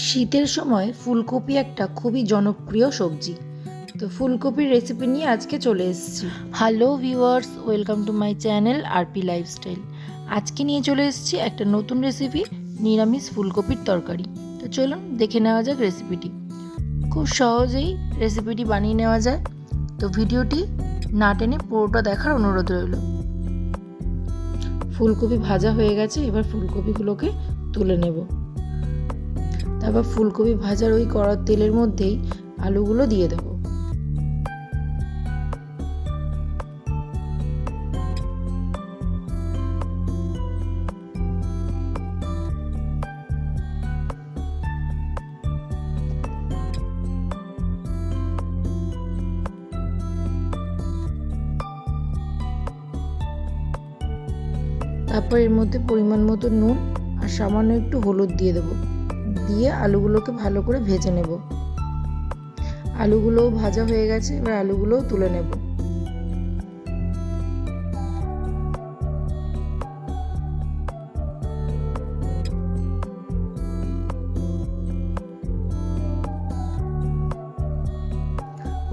শীতের সময় ফুলকপি একটা খুবই জনপ্রিয় সবজি। তো ফুলকপির রেসিপি নিয়ে আজকে চলে এসেছি। Hello viewers welcome to my channel RP lifestyle আজকে নিয়ে চলে এসেছি একটা নতুন রেসিপি নিরামিষ ফুলকপির তরকারি। তো চলুন দেখে নেওয়া যাক রেসিপিটি খুব সহজেই রেসিপিটি বানিয়ে নেওয়া যায়। তো ভিডিওটি না টেনে পুরোটা দেখার অনুরোধ রইল। ফুলকপি ভাজা হয়ে গেছে এবার ফুলকপিগুলোকে তুলে নেব। তারপর ফুলকপি ভাজার ওই কড়ার তেলের মধ্যেই আলুগুলো দিয়ে দেব। তারপর এর মধ্যে পরিমাণ মতো নুন আর সামান্য একটু হলুদ দিয়ে দেবো। দিয়ে আলুগুলোকে ভালো করে ভেজে নেব। আলুগুলোও ভাজা হয়ে গেছে, এবার আলুগুলোও তুলে নেব।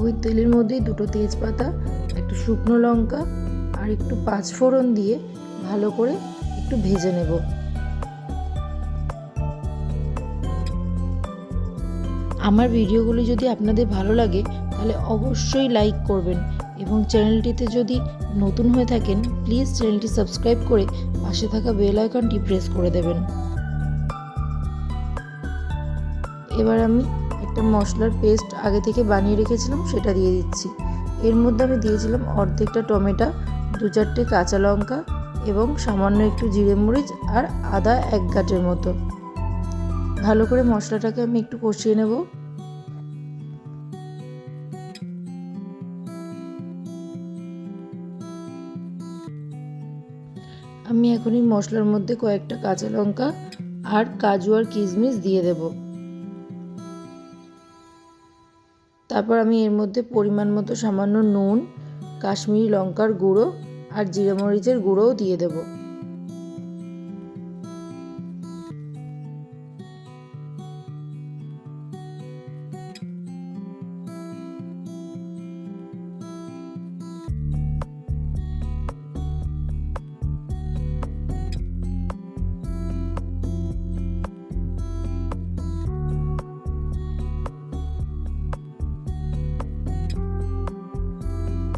ওই তেলের মধ্যেই দুটো তেজপাতা, একটু শুকনো লঙ্কা আর একটু পাঁচফোড়ন দিয়ে ভালো করে একটু ভেজে নেব। আমার ভিডিওগুলি যদি আপনাদের ভালো লাগে, তাহলে অবশ্যই লাইক করবেন এবং চ্যানেলটিতে যদি নতুন হয়ে থাকেন প্লিজ চ্যানেলটি সাবস্ক্রাইব করে পাশে থাকা বেল আইকনটি প্রেস করে দেবেন। এবার আমি একটা মশলার পেস্ট আগে থেকে বানিয়ে রেখেছিলাম, সেটা দিয়ে দিচ্ছি। এর মধ্যে আমি দিয়েছিলাম অর্ধেকটা টমেটো, দু চারটে কাঁচা লঙ্কা এবং সামান্য একটু জিরে মরিচ আর আদা এক গাঁটের মতো। ভালো করে মশলাটাকে আমি একটু কষিয়ে নেব। আমি এখন এই মশলার মধ্যে কয়েকটা কাঁচা লঙ্কা আর কাজু আর কিশমিশ দিয়ে দেব। তারপর আমি এর মধ্যে পরিমাণ মতো সামান্য নুন, কাশ্মীরি লঙ্কার গুঁড়ো আর জিরে মরিচের গুঁড়োও দিয়ে দেবো।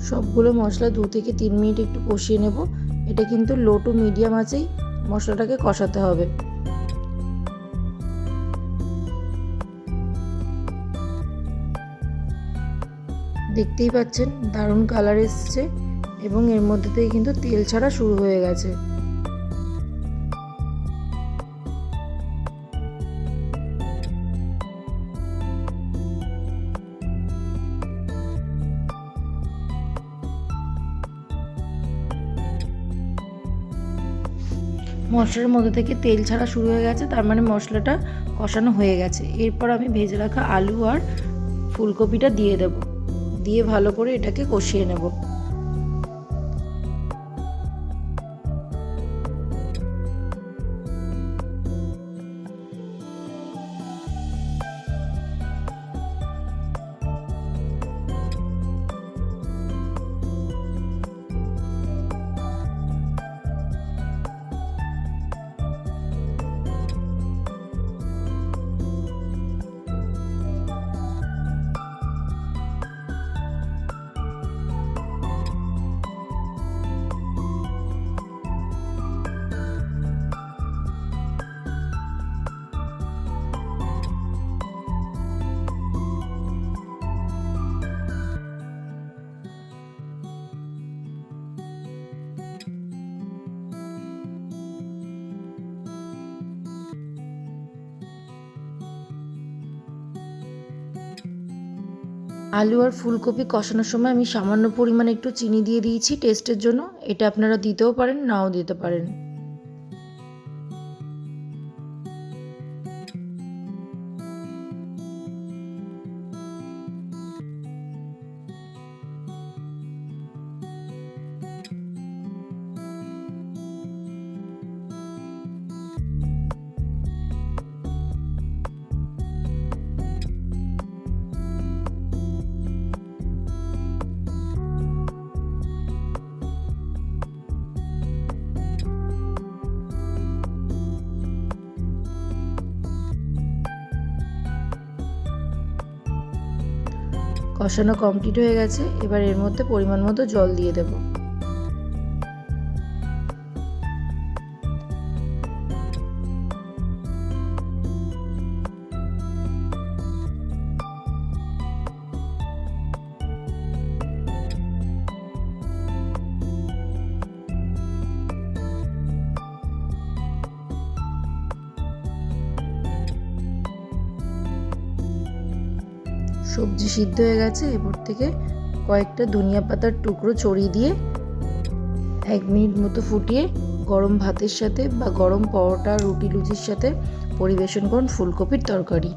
সবগুলো মশলা দু থেকে তিন মিনিট একটু কষিয়ে নেব। এটা কিন্তু লো টু মিডিয়াম আছেই মশলাটাকে কষাতে হবে। দেখতেই পাচ্ছেন, দারুণ কালার এসছে এবং এর মধ্যে থেকে কিন্তু তেল ছাড়া শুরু হয়ে গেছে। মশলার মধ্যে থেকে তেল ছাড়া শুরু হয়ে গেছে, তার মানে মশলাটা কষানো হয়ে গেছে। এরপর আমি ভেজে রাখা আলু আর ফুলকপিটা দিয়ে দেব। দিয়ে ভালো করে এটাকে কষিয়ে নেব। আলু আর ফুলকপি কষানোর সময় আমি সামান্য পরিমাণে একটু চিনি দিয়ে দিয়েছি টেস্টের জন্য। এটা আপনারা দিতেও পারেন, নাও দিতে পারেন। কষানো কমপ্লিট হয়ে গেছে। এবার এর মধ্যে পরিমাণ মতো জল দিয়ে দেবো। সবজি সিদ্ধ হয়ে গেছে, এরপর থেকে কয়েকটা ধনিয়া পাতার টুকরো ছড়িয়ে দিয়ে এক মিনিট মতো ফুটিয়ে গরম ভাতের সাথে বা গরম পরোটা, রুটি, লুচির সাথে পরিবেশন করুন ফুলকপির তরকারি।